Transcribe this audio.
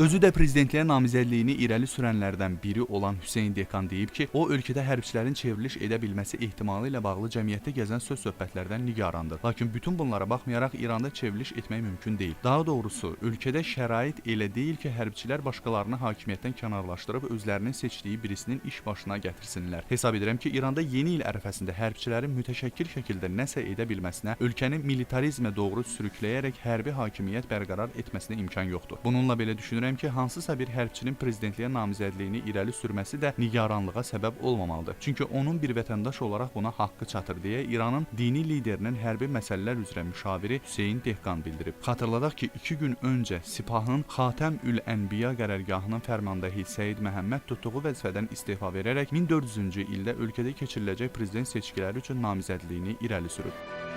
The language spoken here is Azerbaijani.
Özü də prezidentliyə namizədliyini irəli sürənlərdən biri olan Hüseyn Dekan deyib ki, o ölkədə hərbçilərin çevriliş edə bilməsi ehtimalı ilə bağlı cəmiyyətdə gəzən söz söhbətlərdən nigarandır. Lakin bütün bunlara baxmayaraq İranda çevriliş etmək mümkün deyil. Daha doğrusu, ölkədə şərait elə deyil ki, hərbçilər başqalarını hakimiyyətdən kənarlaşdırıb özlərinin seçdiyi birisinin iş başına gətirsinlər. Hesab edirəm ki, İranda yeni il ərəfəsində hərbçilərin mütəşəkkil şəkildə nəsə edə bilməsinə, ölkəni militarizmə doğru sürükləyərək hərbi hakimiyyət bərqərar etməsinə imkan yoxdur. Bununla belə düşünürəm ki, hansısa bir hərbçinin prezidentliyə namizədliyini irəli sürməsi də nigaranlığa səbəb olmamalıdır. Çünki onun bir vətəndaş olaraq buna haqqı çatır deyə İranın dini liderinin hərbi məsələlər üzrə müşaviri Hüseyn Dehqan bildirib. Xatırladaq ki, 2 gün öncə Sipahın Xatəmül Ənbiya qərargahının fərmandahi Səid Məhəmməd tutduğu vəzifədən istefa verərək 1400-cü ildə ölkədə keçiriləcək prezident seçkiləri üçün namizədliyini irəli sürüb.